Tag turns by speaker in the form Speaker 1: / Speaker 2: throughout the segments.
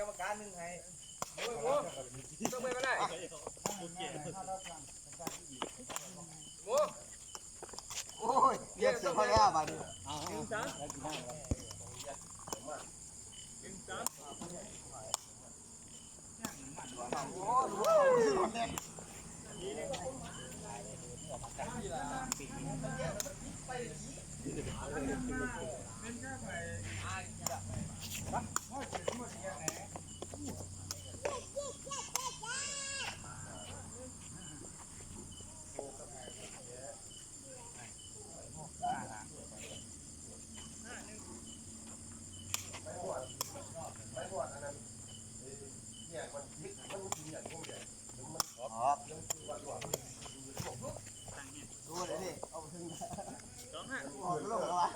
Speaker 1: กรรมการหนึ่งให้โอ้ยโอ้ต้องไปก็ได้โอ้
Speaker 2: โอ้ยเรียกเสือพอแล้วบัดนี้
Speaker 1: หนึ่งสาม
Speaker 2: โอ้โหครับดูเลยนี่เอาไปถึง
Speaker 1: สองห้า
Speaker 2: โอ้ยลงแล้ววะ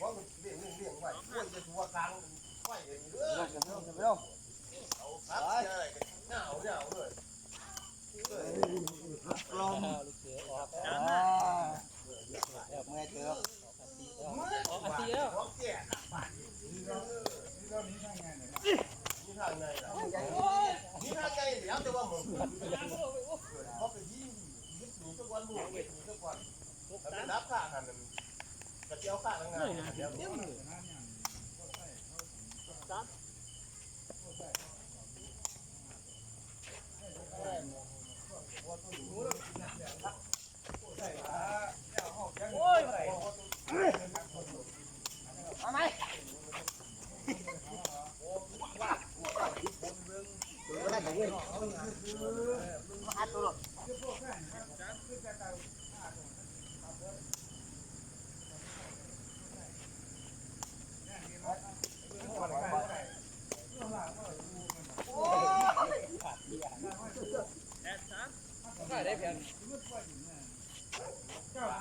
Speaker 3: ว่ามันเลี้ยงเลี้ยงไว้ควรจะทัวกลางไว้อย่างนี้ เด้
Speaker 2: ล
Speaker 3: อง
Speaker 2: กันลงกันลง
Speaker 3: เอาครับใช่หนาวหนาวเลย
Speaker 2: ลง
Speaker 1: สาม
Speaker 2: อ่า
Speaker 1: ห้า
Speaker 2: เมื่อยเจอ
Speaker 3: อ๋ออาทิตย์แล้วของแก่นี่ทางไงล่ะนี่ทางไงเดี๋ยวจะว่ามึงเขาไปยิ่งยึดหนีทุกวันหมู่ยึดหนีทุกวันแต่รับค่าหันนั่นกระเจียวค่าทั้งงานเดี๋ยว
Speaker 1: โอ้ย
Speaker 2: เอาไหมดูได้ไหมเว้ยมาหัดตัวหรอก
Speaker 1: แปดสาม ได้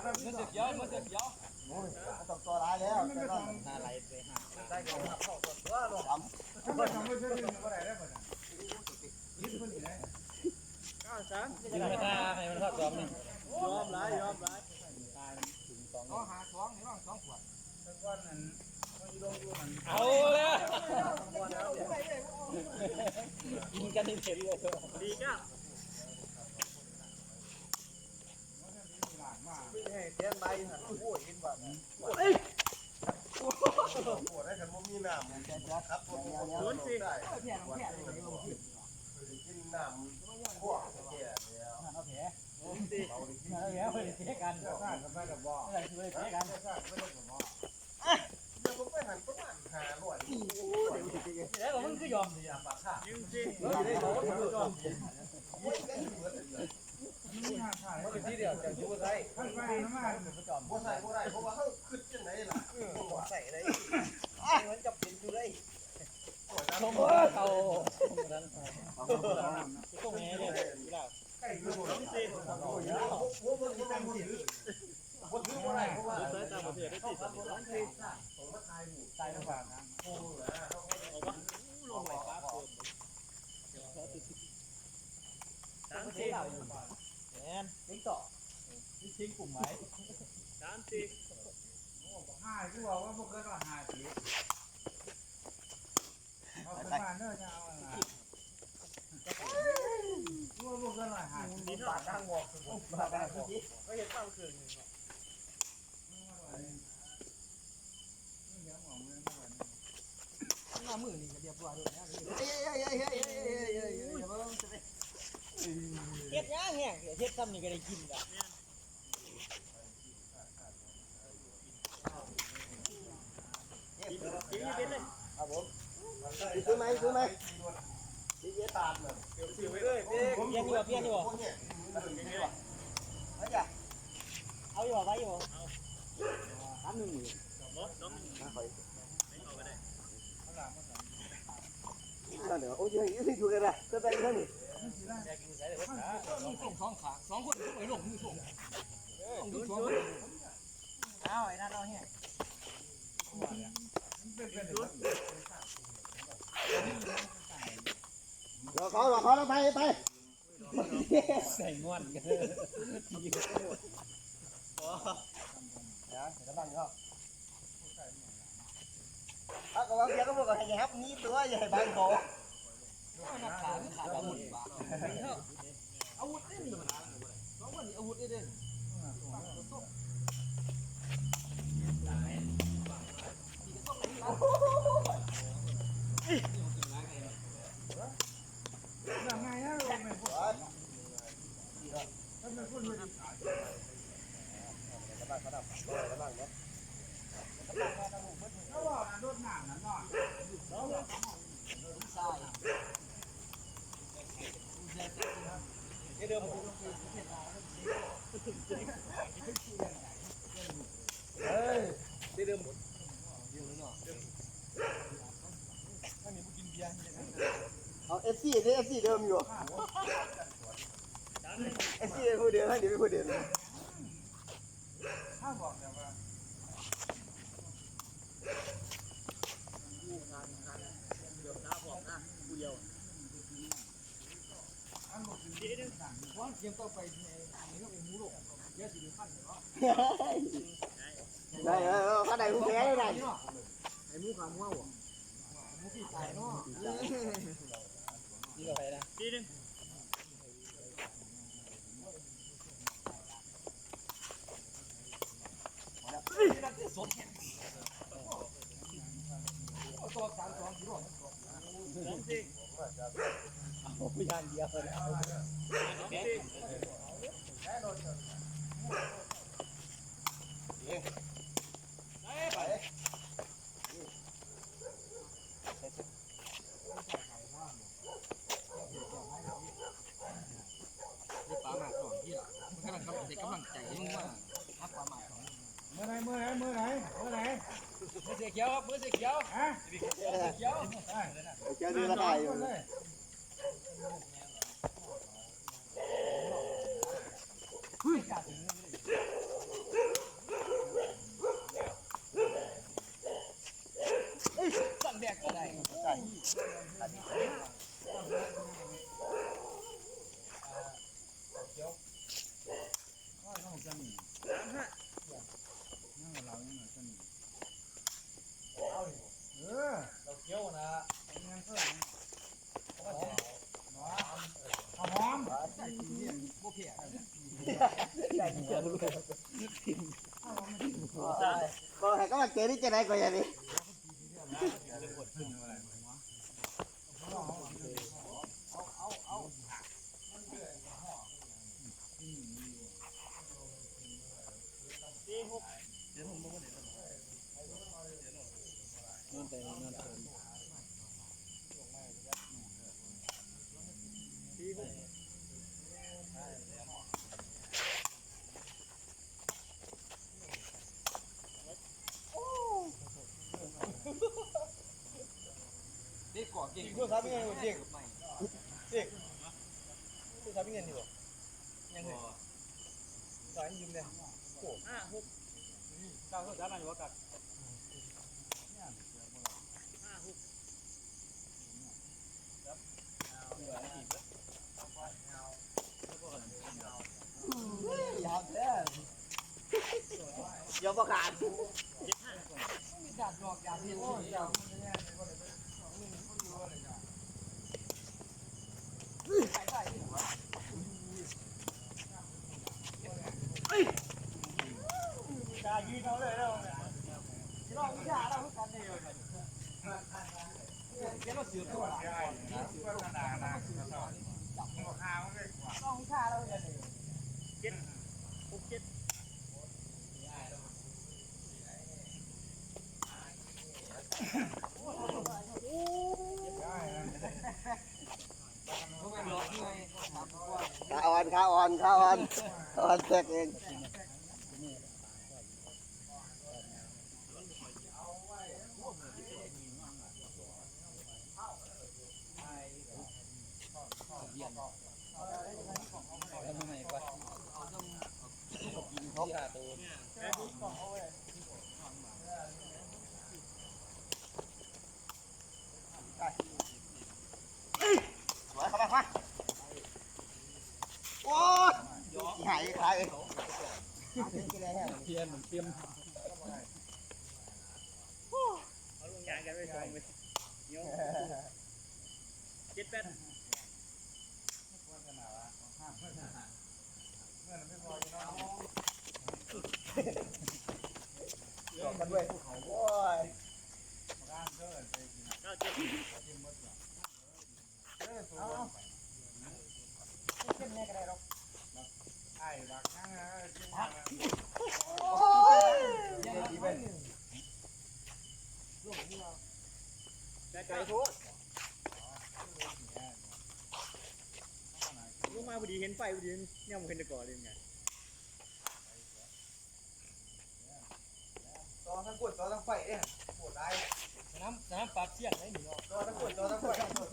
Speaker 1: ได้เพียงมันจะเยอะมันจะเยอะ
Speaker 2: โอ้ยต้องตัวร้ายแล้วแต่ก็
Speaker 1: อะไรไปหา
Speaker 2: ได้ก่อนครับเข้าก่อนว่าลง
Speaker 1: เก้าสามยิงมาตาให้มันทอดจอมหนึ่งยอมร้ายยอมร้ายเอาแล้วยิงกันเห็นเลยดีก้า
Speaker 2: เสียง ใบหันโอ้ยกินแบบ
Speaker 3: ปวดได้กันมีน้ำ
Speaker 2: แจ๊จ๊
Speaker 3: ครับปวดปวดได้วันนึงกินน้ำพวกแก่แล้ว
Speaker 2: เอาแผล
Speaker 3: เราได้กิน
Speaker 2: เอาแผลเพื่อเสียกันอะไรเพื่อเสียกัน
Speaker 3: เดี๋ยวผมไปหันประมาณห้าร้อย
Speaker 2: แล้วมึงก็ยอมสิอะปากข้า
Speaker 1: ยิงสิ
Speaker 2: ยได้บอกว่ามึงยอม
Speaker 3: โอ้ยกันเหมือนเลย
Speaker 2: มันเป็นที่เดียวจะอยู่ไทย
Speaker 3: บ่ใส่บ่ได้เพราะว่าเขาขึ้นจังไหนล่ะ
Speaker 2: ใส่ได้มันจะเป็นอยู่ได้
Speaker 1: ชมเขานั้นตรงนี้เนี่ยพี่ดาว
Speaker 3: หัวมันยังบ่ถือบ่ถือบ่ได้เพราะว่า
Speaker 1: สายอได้ติดสันนิษฐาน
Speaker 3: ผมยหมู่
Speaker 2: ตายลำบากนะ
Speaker 3: โอ้นะ
Speaker 1: เอาวะลงไปครับสามสี่
Speaker 2: แอนทิ้งต่อทิ้งกลุ่มไว้
Speaker 1: สามสี่
Speaker 4: หายกูบอกว่าพวกเกินว่าหายสิเอาขึ้นมาเนื้อะจะเอาอะไรกูว่าพวกเกินว่าหายสิ
Speaker 1: ดี
Speaker 2: บา
Speaker 1: เท่า
Speaker 2: ทดังบอกบาทดังคือที่
Speaker 1: ก็เห็นเป้าคืน
Speaker 2: หน้ามือนี่ก็เรียบร้อยเลยนะเฮ้ยเฮ้ยเฮ้ยเฮ้ยเฮ้ยเฮ้ยเฮ้ยอย่ามาจะไป
Speaker 1: เฮ็ดย่างแห้งเฮ็ดซ้ำนี่ก็ได้กินละ
Speaker 3: กิน
Speaker 1: กินเป็นเลย
Speaker 2: ครับผมซื้อไหมซื้อไหม
Speaker 3: ที่เยตามน่ะ
Speaker 1: สิไปเลยเพี้ยนอยู่เพี้ยนอยู่
Speaker 3: พวกเนี่ย
Speaker 2: ไม่จ้ะ
Speaker 1: เอาอยู่ไว้อยู่เอา
Speaker 2: สามหนึ่ง
Speaker 1: บ่ต้อง
Speaker 2: นะคอย
Speaker 1: ไม่เอาก็ได้
Speaker 2: นั่นเดี๋ยวโอ้ยยังอยู่กันนะจะไปเท่านี้
Speaker 1: อยากกินใส่
Speaker 2: งสองขาสองคนไปลงมือส่ง
Speaker 1: ชุดชุดเอาไอ้นั่นเอาเฮีย
Speaker 2: เราขอเราขอเราไปไป
Speaker 1: ใส่งอนกัน
Speaker 2: เดี๋ยวจะบังเขาถ้าก็ว่าเดี๋ยวก็บอกให้ครับนี่ตัวอย่าให้บังเขา
Speaker 4: นักขาขาอาวุธบ้าอาวุธนี่นี่สองคนนี้อาวุธนี่เด่น
Speaker 1: ยังไงนะเราไม่พูดถ้าไม่พูดไม่ดีแล้วว่าโดนหนังนั่นเนาะ
Speaker 4: ใช่
Speaker 5: เดิม
Speaker 1: เฮ้ย
Speaker 5: เดิม
Speaker 2: เอาเอฟซีนี่เอฟซีเดิมอยู่เอฟซีเป็นผู้เดิมให้เดี๋ยวเป็นผู้เดิม
Speaker 1: ถ้าบอกแต่ว่า
Speaker 4: เดี๋ยวน้าบอกนะกูเดียว
Speaker 1: อันบอกถึง
Speaker 4: ว่าเกมต่อไปในนี้ก็เป็นมูโรเยอะสิบขั้นเนาะ
Speaker 2: ได้เออเขาได้ผู้แพ้ได้
Speaker 4: ไอ้มูขามูอะมูที่ตายเนาะนี่ก็ไปนะทีนึง
Speaker 1: ตัวสามสองกิโล
Speaker 4: ไม่ยันเดียวเลยปลาหมากสองที่หรอมันกำลังกำลังกำลังใจมึงว่าฮักปลาหมากสอง
Speaker 1: เมื่อไหรเมื่อไหรเมื่อไหรเมื่อไหร
Speaker 4: มือเสียเขียวครับมือเสียเขียว
Speaker 1: ฮะ
Speaker 4: เขียว
Speaker 2: เจอดูราคาอยู่
Speaker 1: เลย
Speaker 4: สั่งแดกก็ได้
Speaker 1: ก็ต้องจะมีนั่งเรายังจะมีเออ
Speaker 4: เราเขียวนะ
Speaker 1: เงินเท่าไหร่หอมหอม
Speaker 4: โบเพีย
Speaker 2: ก็ให้ก็มาเจ อที่จะไหนก็อย่างนี้
Speaker 4: เงินไปเงินไป เด็กก่อเก่ง
Speaker 5: โทรศัพท์ยังไงวะเจ๊งเจ๊งโทรศัพท์ยังไงดีวะยังไงสายยืมเนี่ย
Speaker 4: ห้าหกเก้าก็จะมาอยู่ว่ากัดห้าหก
Speaker 2: ยาวเด้อยาวประกาศ
Speaker 4: มีดาดดอกยาเพียนเดี๋ยวเราเสือตัว
Speaker 1: ใช่พัฒนานะราคามันเลยกว่า
Speaker 4: ต้องค่าเราจะเลยเจ็ดหกเจ็ด
Speaker 1: ได้นะ
Speaker 4: เขาอ่
Speaker 2: อนขาอ่อนขาอ่อนขาอ่อนแตกเอง
Speaker 4: แล้วทำไมกว่าที่หาตัว
Speaker 2: สวยเข้ามาเข้ามาโอ้ยหายขายเลย
Speaker 4: เทียนเหมือนเทียมเอาลุงยางกันไปสองไป
Speaker 1: นียวเจ็ดแปด
Speaker 4: ควรขนาดว่าห้ามเพื่อนเมื่อนั้นไม่พอจะนอน
Speaker 2: หยอกกันด้วยโอ้ย
Speaker 4: ร่างเกินไปกิน
Speaker 1: เก้าเจ็ด
Speaker 4: กินหมดหรอเออสูงไป
Speaker 2: เข้มแน่ก็ได้หรอก
Speaker 4: ไอ้บักนั่งนะกินมา
Speaker 2: โอ้ยยังดีเป็น
Speaker 1: ได้ไกลโพดลง มาพอดีเห็นไฟพอดีเนี่ยมันเห็นตะกอเลยไง
Speaker 2: ต่อทั้งกดต่อทั้งไฟเนี่ยปวดได้
Speaker 1: น้ำน้ำปลาเชี่ยงได้หนิเนาะ
Speaker 2: ต่อทั้งกดต่อทั้งไฟ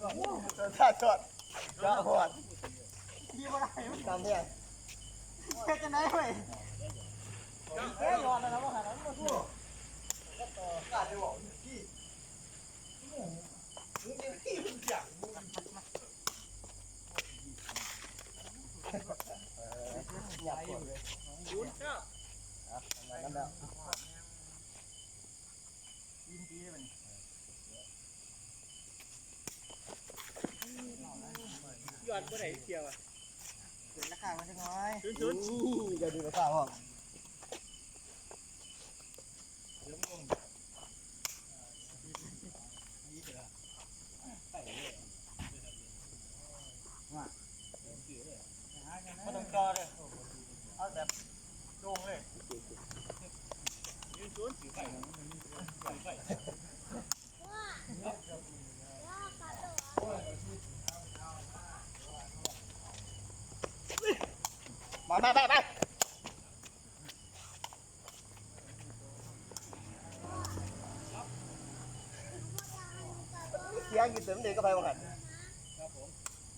Speaker 2: ต่อท่าจอดจอดหัวดีมาได้มันตามเนี่ยแค่จะไหนเว้ยแค่ยอนนะว่าหานั้นมาทั่วกาดจะบอกพี่มึงนี่พี่มึงอยากมึงอยากปวดเลย
Speaker 1: ศูนย์เก้า
Speaker 2: นั่นแหละ
Speaker 1: ยอดเมื่อไหร่เที่ยวอะ
Speaker 2: เกิดราคามันจะน้อย
Speaker 1: ศูนย์ศูนย์
Speaker 2: จะดูราคาห้อง
Speaker 1: ไม่ต้องจอเลยเอาแบบโด่งเลยยืนศูนย์ไฟไฟ
Speaker 2: มาไปไปไปเสียงกี่เต็มเด็กก็ไปบ้างกัน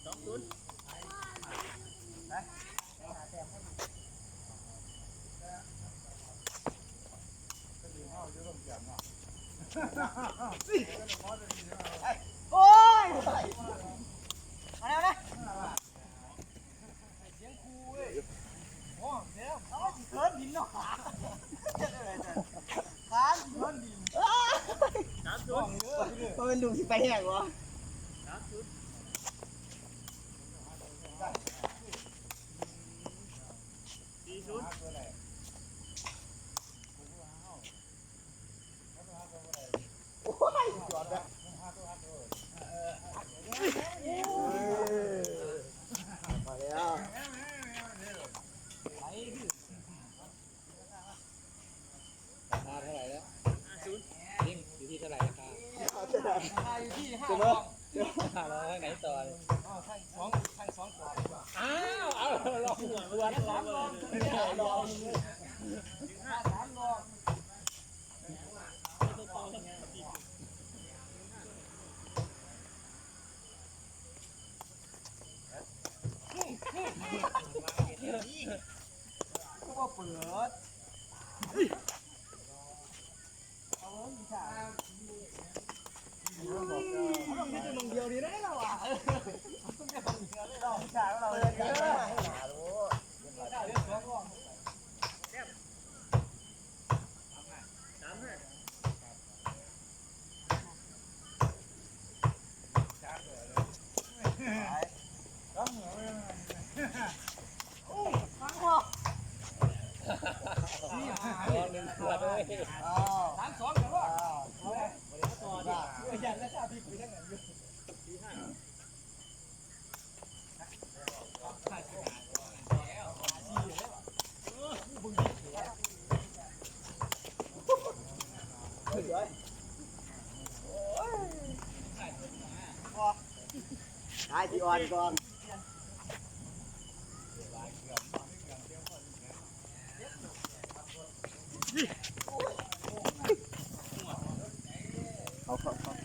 Speaker 1: สองศูนย์
Speaker 2: โอ้ย มาแล้วนะเสียงครูเว้ยโอ้เดี๋ยวเอาสิเกินดินเนาะขาจะได้อะไรจ้ะขาเกินดิน
Speaker 1: สามศูนย์
Speaker 2: มันเป็นดูสิไปแห้งวะ
Speaker 1: สามศูนย์สี่ศูนย์
Speaker 2: โอ้ยจอดนะ มาแล้ว
Speaker 1: ห้าศูนย์
Speaker 2: จะอยู่ที่ห้า
Speaker 1: ห้าร้อยไหนต่อเลยสองทั้งสองต่ออ้าว เอาลองหัววันสามลอง
Speaker 2: ลอง
Speaker 1: ห้าสามลอง
Speaker 2: ก็ว่าเปิดต้องมีแต่มึงเดียวดีได้แล้วอะต้องมีมึงเดียวได้เราใช่เราเลยกันให้หนารู้
Speaker 1: สามห้า
Speaker 2: ลองหนึ่งขวดเลยอ้าว
Speaker 1: สามสองเดี๋ยวว่า
Speaker 2: อ้าว
Speaker 1: ต่อดิยันแล้วชาพี่คุยทั้งนั้นอยู่สี่ห้า
Speaker 2: พี่ออนก่อน เอาครับครับ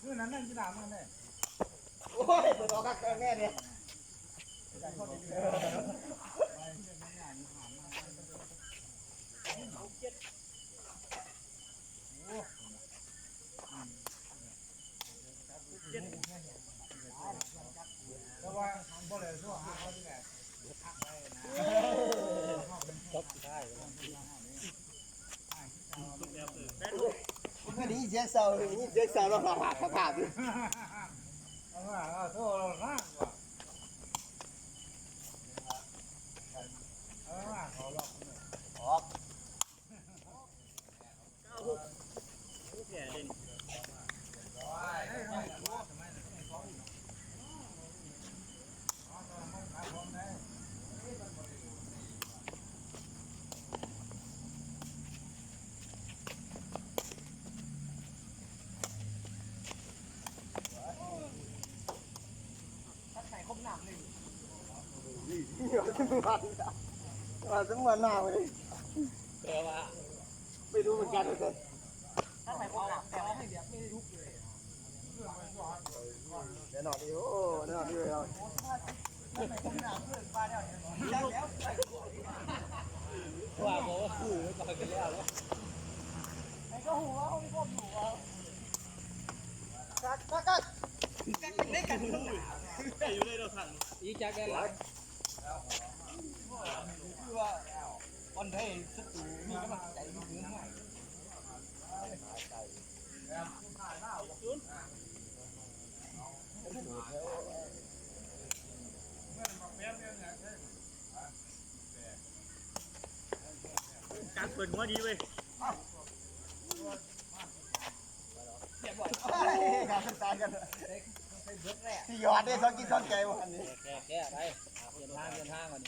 Speaker 4: คือนั้นนั่งกีฬามันเลย
Speaker 2: โอ้ยเปิดออกกันแน่เนี่ย
Speaker 4: เก็
Speaker 2: นี้เสียงเศร้านี่เสียงเศร้าเราหาขาขาดอยู่
Speaker 4: เอาว่าเอาโซ่เราข้างกว่าเอาว่าเขาหลอก
Speaker 3: ออก
Speaker 1: แก่เด่น
Speaker 2: วจะมาว่าจะมาหน้าเลย
Speaker 1: แปลว่า
Speaker 2: ไม่รู้เหมือนกันเลย
Speaker 1: ถ้าไหนความหนักแต่ว่าให้แบบไม่ได้ลุกเลย
Speaker 2: เดี๋ยวหน่อยดิโอ้เดี๋ยวหน่อยดิเรา
Speaker 1: ว่าบอกว่าคู่ก่อนกันแล้วแล้ว
Speaker 2: กักกักกัก
Speaker 1: แต่อยู่เลยเราสั่งอีจากได้
Speaker 2: กันไทยสุดมีกำลังใจมีเนื้อหาย
Speaker 1: การเปิดหัวดีเว้ย
Speaker 2: การตายกันที่ยอ ดได้สองกินสองใจวันนี้
Speaker 1: แก้แก้ไปเป ลี่ยนทางเปลี่ยนทางก่อน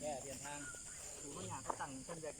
Speaker 1: แก้เปลี่ยนทาง
Speaker 2: มันอยากตั้งเส้นแยก